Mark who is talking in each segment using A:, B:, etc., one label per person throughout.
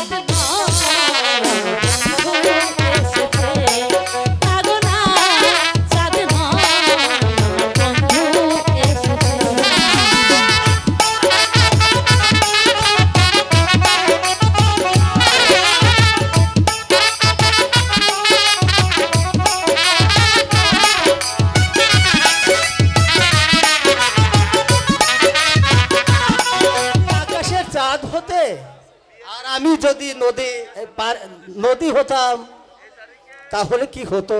A: চাঁদ নয়,
B: আমি যদি নদী নদী হতাম তাহলে কি হতো?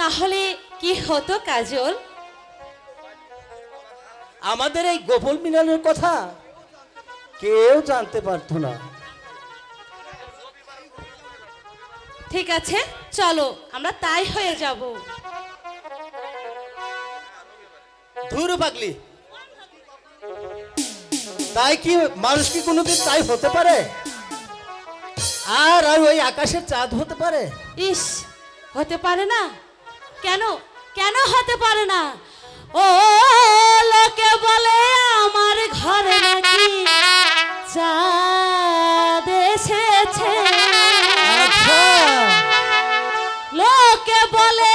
A: তাহলে কি হতো কাজল?
B: আমাদের এই গোপল মিলনের কথা কেউ জানতে পারতো না।
A: ঠিক আছে চলো আমরা তাই হয়ে যাব।
B: ধুর পাগলি তাই কি মানুষ কি কোনোদিন তাই হতে পারে? আর আর ওই আকাশের চাঁদ হতে পারে?
A: ইস হতে পারে না। কেন? কেন হতে পারে না? ও লোকে বলে আমার ঘরে নাকি? চাঁদ এসেছে। লোকে বলে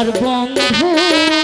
A: আমার বন্ধু